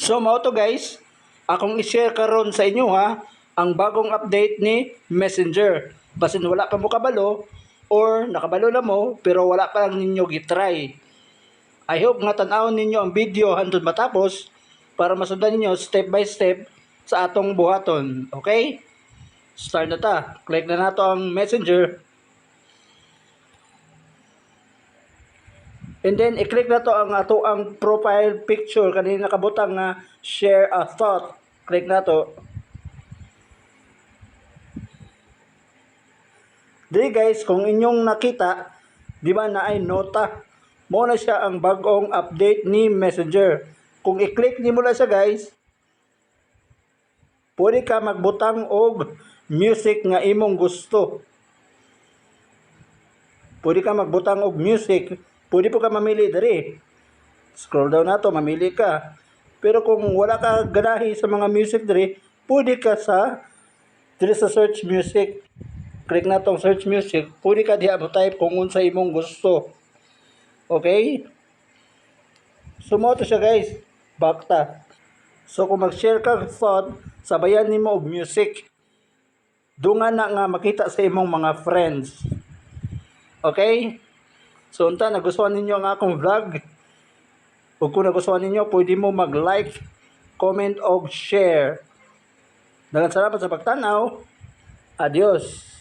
So mao to guys, akong i-share karon sa inyo ha ang bagong update ni Messenger. Basin wala pa mo kabalo or nakabalo na mo pero wala pa lang ninyo gitry. I hope nga tan-awon ninyo ang video hantod matapos para masundan ninyo step by step sa atong buhaton. Okay? Start na ta. Click na nato ang Messenger. And then, i-click na to ang ato ang profile picture. Kanina nakabutang nga share a thought. Click na to. Di guys, kung inyong nakita, di ba na ay nota, mo na siya ang bagong update ni Messenger. Kung i-click ni mo lang siya guys, pwede ka magbutang og music nga imong gusto. Pwede ka magbutang og music, pwede po ka mamili diri. Scroll down na to, mamili ka. Pero kung wala ka ganahi sa mga music diri, pwede ka sa diri sa search music. Click na tong search music, pwede ka diha type kung unsa imong gusto. Okay? So mo to siya guys, bakta. So kung mag-share ka thought, sabayan nimo og music. Dungan na nga makita sa imong mga friends. Okay? So unta nagustuhan ninyo ang akong vlog. Ug kung nagustuhan ninyo, pwede mo mag-like, comment og share. Daghang salamat sa pagtanaw. Adios.